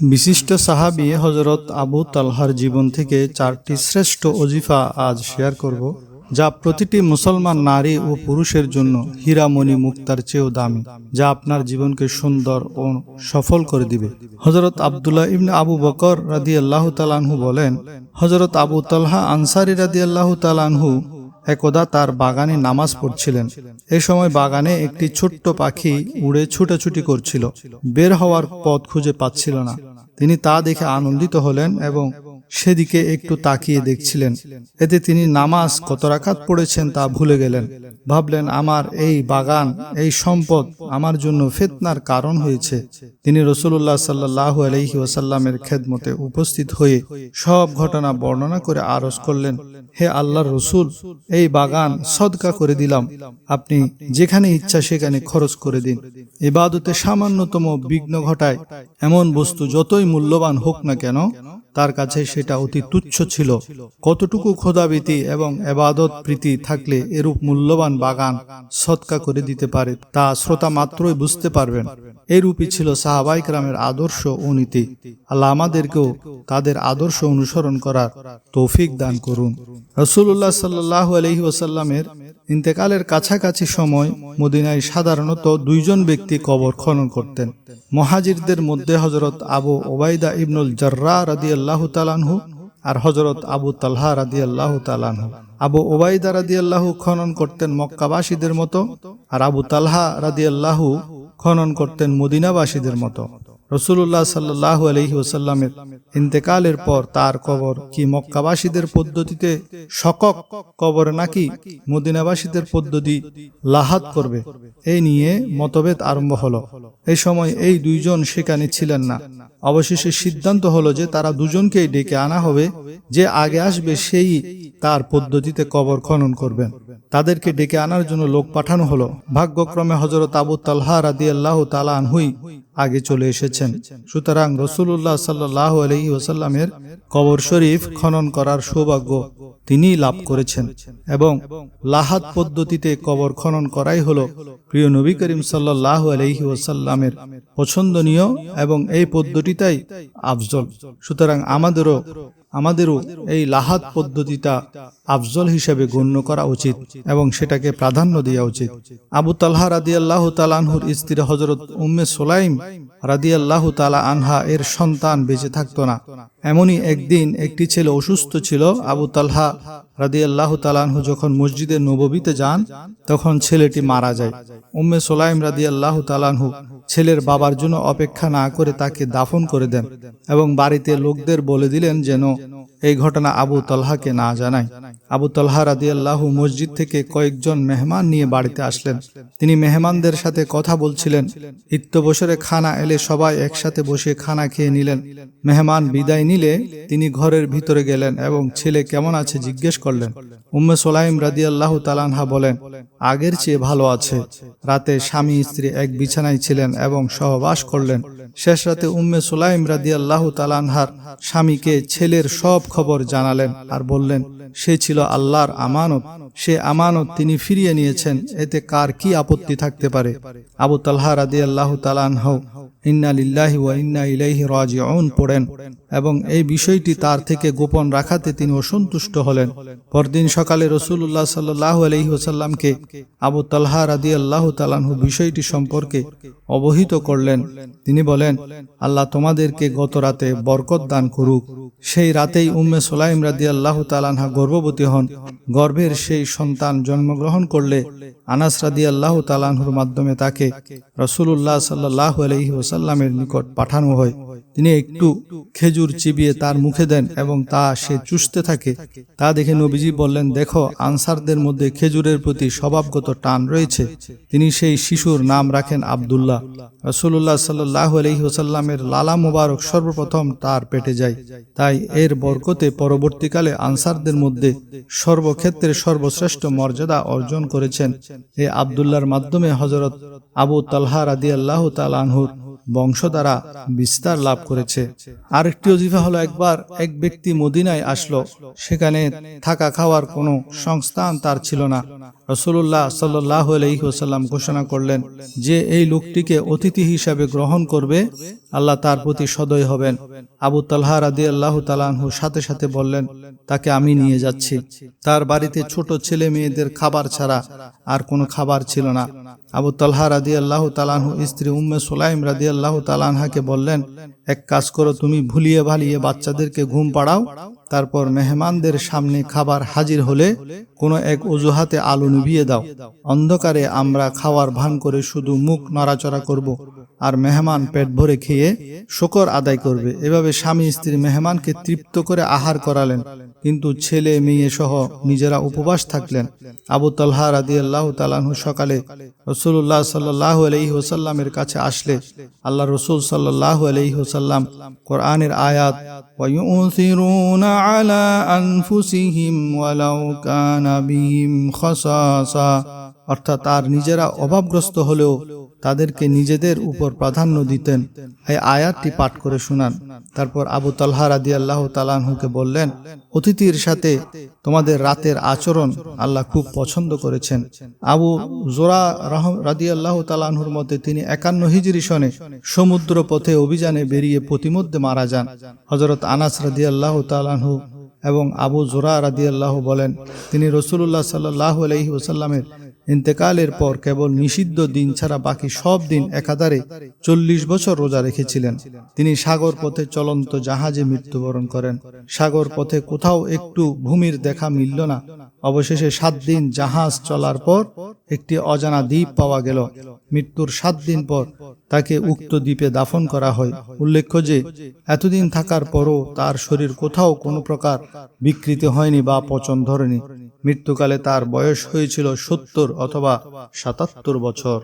বিশিষ্ট সাহাবি হজরত আবু তালহার জীবন থেকে চারটি শ্রেষ্ঠ অজিফা আজ শেয়ার করব, যা প্রতিটি মুসলমান নারী ও পুরুষের জন্য হীরামণি মুক্তার চেয়েও দামি, যা আপনার জীবনকে সুন্দর ও সফল করে দিবে। হজরত আবদুল্লাহ ইবনে আবু বকর রাদি আল্লাহ তালানহু বলেন হজরত আবু তালহা আনসারি রাদি আল্লাহ তালানহু একদা তার বাগানে নামাজ পড়ছিলেন। এ সময় বাগানে একটি ছোট্ট পাখি উড়ে ছুটাছুটি করছিল। বের হওয়ার পথ খুঁজে পাচ্ছিল না। তিনি তা দেখে আনন্দিত হলেন এবং সেদিকে একটু তাকিয়ে দেখছিলেন। এতে তিনি নামাজ কত রাখাত পড়েছেন তা ভুলে গেলেন। ভাবলেন, আমার এই বাগান, এই সম্পদ আমার জন্য ফেতনার কারণ হয়েছে। তিনি রসুল্লাহ সাল্লাহ আলহি ওয়াসাল্লামের খেদমতে উপস্থিত হয়ে সব ঘটনা বর্ণনা করে আরজ করলেন, হে আল্লাহর রসুল, এই বাগান সদকা করে দিলাম। আপনি যেখানে ইচ্ছা সেখানে খরচ করে দিন। ইবাদতে সামান্যতম বিঘ্ন ঘটায় এমন বস্তু যতই মূল্যবান হোক না কেন তার কাছে সেটা অতি তুচ্ছ ছিল। কতটুকু খোদাবীতি এবং এবাদত প্রীতি থাকলে এরূপ মূল্যবান বাগান সৎকা করে দিতে পারে, তা শ্রোতা মাত্রই বুঝতে পারবেন। এরূপই ছিল সাহাবাইকরামের আদর্শ ও নীতি। আল্লাহ আমাদেরকেও তাদের আদর্শ অনুসরণ করার তৌফিক দান করুন। রসুল্লাহ সাল্লাহ আলহি ওসাল্লামের ইন্তেকালের কাছাকাছি সময় মদিনায় সাধারণত দুইজন ব্যক্তি কবর খনন করতেন। মহাজিরদের মধ্যে হজরত আবু ওবায়দা ইবনুল জর্রা রাদি আল্লাহ তালানহু আর হজরত আবু তালহা রাদি আল্লাহ তালানহু আবু ওবায়দা রাদি আল্লাহু খনন করতেন মক্কাবাসীদের মতো আর আবু তালহা রাদি আল্লাহু খনন করতেন মদিনাবাসীদের মতো। রসুল্লাহ সাল্লাহ আলহি ওসাল্লামের ইন্তেকালের পর তার কবর কি মক্কাবাসীদের পদ্ধতিতে শকক কবর নাকি মদিনাবাসীদের পদ্ধতি লাহাত করবে? এই নিয়ে মতভেদ আরম্ভ হলো। এই সময় এই দুইজন সেখানে ছিলেন না। অবশেষে সিদ্ধান্ত হলো যে তারা দুজনকেই ডেকে আনা হবে, যে আগে আসবে সেই তার পদ্ধতিতে কবর খনন করবেন। তাদেরকে ডেকে আনার জন্য লোক পাঠানো হলো। ভাগ্যক্রমে হজরত আবু তালহা রাদি আল্লাহ তালা আনহুই আগে চলে এসেছেন। সুতরাং রসুল্লাহ সাল্লাহ আলহি ওসাল্লামের কবর শরীফ খনন করার সৌভাগ্য তিনি লাভ করেছেন এবং লাহাত পদ্ধতিতে কবর খনন করাই হল প্রিয় নবী করিম সাল্লাহ আলহি ওসাল্লামের পছন্দনীয় এবং এই পদ্ধতিটাই আফজল। সুতরাং আমাদেরও আমাদেরও এই লাহাত পদ্ধতিটা আফজল হিসেবে গণ্য করা উচিত এবং সেটাকে প্রাধান্য দেওয়া উচিত। আবু তালহা রাদি আল্লাহ তালানহুর স্ত্রী হজরত উম্মে সোলাইম রাদি আল্লাহ তালা আনহা এর সন্তান বেঁচে থাকত না। এমনই একদিন একটি ছেলে অসুস্থ ছিল, আবু তালহা রাদি আল্লাহ তালানহু যখন মসজিদে নববীতে যান, তখন ছেলেটি মারা যায়। উম্মে সোলাইম রাদি আল্লাহ তালানহু ছেলের বাবার জন্য অপেক্ষা না করে তাকে দাফন করে দেন এবং বাড়িতে লোকদের বলে দিলেন যেন এই ঘটনা আবু তলহাকে না জানায়। আবু তলহা রাদি আল্লাহ মসজিদ থেকে কয়েকজন মেহমান নিয়ে বাড়িতে আসলেন। তিনি মেহমানদের সাথে কথা বলছিলেন। ইত্যবসরে খানা এলে সবাই একসাথে বসে খানা খেয়ে নিলেন। মেহমান বিদায় নিলে তিনি ঘরের ভিতরে গেলেন এবং ছেলে কেমন আছে জিজ্ঞেস করলেন। উম্মে সোলাইম রাদি আল্লাহ তালানহা বলেন, আগের চেয়ে ভালো আছে। রাতে স্বামী স্ত্রী এক বিছানায় ছিলেন এবং সহবাস করলেন। শেষ রাতে উম্মে সোলাইম রাদি আল্লাহ তালানহার স্বামীকে ছেলের সব খবর জানালেন আর বললেন, সে ছিল আল্লাহর আমানত। সে আমানত তিনি ফিরিয়ে নিয়েছেন। এতে কার কি আপত্তি থাকতে পারে? আবু তালহা রাদি আল্লাহ তালানহ ইন্না লিল্লাহি ওয়া ইন্না ইলাইহি রাজিউন পড়েন এবং এই বিষয়টি তার থেকে গোপন রাখাতে তিনি অসন্তুষ্ট হলেন। পরদিন সকালে রসুল্লাহ সাল্লাহ আলহি ওসাল্লামকে আবু তালহা রাদি আল্লাহ তালানহু বিষয়টি সম্পর্কে অবহিত করলেন। তিনি বলেন, আল্লাহ তোমাদেরকে গত রাতে বরকত দান করুক। সেই রাতেই উম্মে সোলাইম রাদি আল্লাহ তালানহা গর্ভবতী হন। গর্ভের সেই সন্তান জন্মগ্রহণ করলে আনাস রাদি আল্লাহ তালানহুর মাধ্যমে তাকে রসুল্লাহ সাল্লাহ আলহি ওসাল্লামের নিকট পাঠানো হয়। তিনি একটু খেজুর চিবিয়ে তার মুখে দেন এবং তা সে চুষতে থাকে। তা দেখে নবীজি বললেন, দেখো, আনসারদের মধ্যে খেজুরের প্রতি স্বভাবগত টান রয়েছে। তিনি সেই শিশুর নাম রাখেন আবদুল্লাহ। রসুল্লাহ সাল্লাহ আলহি ওসাল্লামের লালা মুবারক সর্বপ্রথম তার পেটে যায়। তাই এর বরকতে পরবর্তীকালে আনসারদের মধ্যে সর্বক্ষেত্রে সর্বশ্রেষ্ঠ মর্যাদা অর্জন করেছেন এ আবদুল্লাহর মাধ্যমে হজরত আবু তালহা রাদি আল্লাহ তালানহুর বংশ দ্বারা বিস্তার লাভ করেছে। আরেকটি অজিফা হলো, একবার এক ব্যক্তি মদিনায় আসলো, সেখানে থাকা খাওয়ার কোনো সংস্থান তার ছিল না। রসুল্লাহ সাল্লাহ আলহিহাসাল্লাম ঘোষণা করলেন যে, এই লোকটিকে অতিথি হিসাবে গ্রহণ করবে আল্লাহ তার প্রতি সদয় হবেন। আবু তালহা রাদি আল্লাহ তালাহু সাথে সাথে বললেন, তাকে আমি নিয়ে যাচ্ছি। তার বাড়িতে ছোট ছেলে মেয়েদের খাবার ছাড়া আর কোনো খাবার ছিল না। আবু তালহা রাদি আল্লাহ তালাহু স্ত্রী উম্মে সোলাইম রাদি আল্লাহ তালানহাকে বললেন, এক কাজ করো, তুমি ভুলিয়ে ভালিয়ে বাচ্চাদেরকে ঘুম পাড়াও, তারপর মেহমানদের সামনে খাবার হাজির হলে কোনো এক অজুহাতে আলো নিভিয়ে দাও। অন্ধকারে আমরা খাওয়ার ভান করে শুধু মুখ নড়াচড়া করব। আর মেহমান পেট ভরে খেয়ে শকর আদায় করবে এভাবে স্বামী স্ত্রী মেহমানকে তৃপ্ত করে আহার করালেন কিন্তু ছেলে মেয়ে সহ নিজেরা উপবাস থাকলেন আবু তালহা রাদি আল্লাহ তালাহু সকালে রসুল্লাহ সাল্লাহ আলহি ওসাল্লামের কাছে আসলে আল্লাহ রসুল সাল্লাহ আলহি ওসাল্লাম কোরআনের আয়াত ويؤثرون على أنفسهم ولو كان بهم خصاصة অর্থাৎ তার নিজেরা অভাবগ্রস্ত হলেও তাদেরকে নিজেদের উপর প্রাধান্য দিতেন। এই আয়াতটি পাঠ করে শোনান। তারপর আবু তালহা রাদি আল্লাহ তালাহুকে বললেন অতিথির সাথে তোমাদের রাতের আচরণ আল্লাহ খুব পছন্দ করেছেন। আবু জোরা রাদি আল্লাহ তালাহুর মতে তিনি একান্ন হিজরি সনে সমুদ্র পথে অভিযানে বেরিয়ে প্রতিমধ্যে মারা যান। হজরত আনাস রাদি আল্লাহ তালাহু এবং আবু জোরা রাদি আল্লাহ বলেন, তিনি রসুল্লাহ সাল্লাহ আলহি ওসাল্লামের ইন্তেকালের পর কেবল নিষিদ্ধ দিন ছাড়া বাকি সব দিন একাধারে চল্লিশ বছর রোজা রেখেছিলেন। তিনি সাগর পথে চলন্ত জাহাজে মৃত্যুবরণ করেন। সাগর পথে কোথাও একটু ভূমির দেখা মিলল না। অবশেষে সাত দিন জাহাজ চলার পর একটি অজানা দ্বীপ পাওয়া গেল। মৃত্যুর সাত দিন পর তাকে উক্ত দ্বীপে দাফন করা হয়। উল্লেখ্য যে, এতদিন থাকার পরও তার শরীর কোথাও কোনো প্রকার বিকৃতি হয়নি বা পচন ধরেনি। মৃত্যুকালে তার বয়স হয়েছিল সত্তর অথবা সাতাত্তর বছর।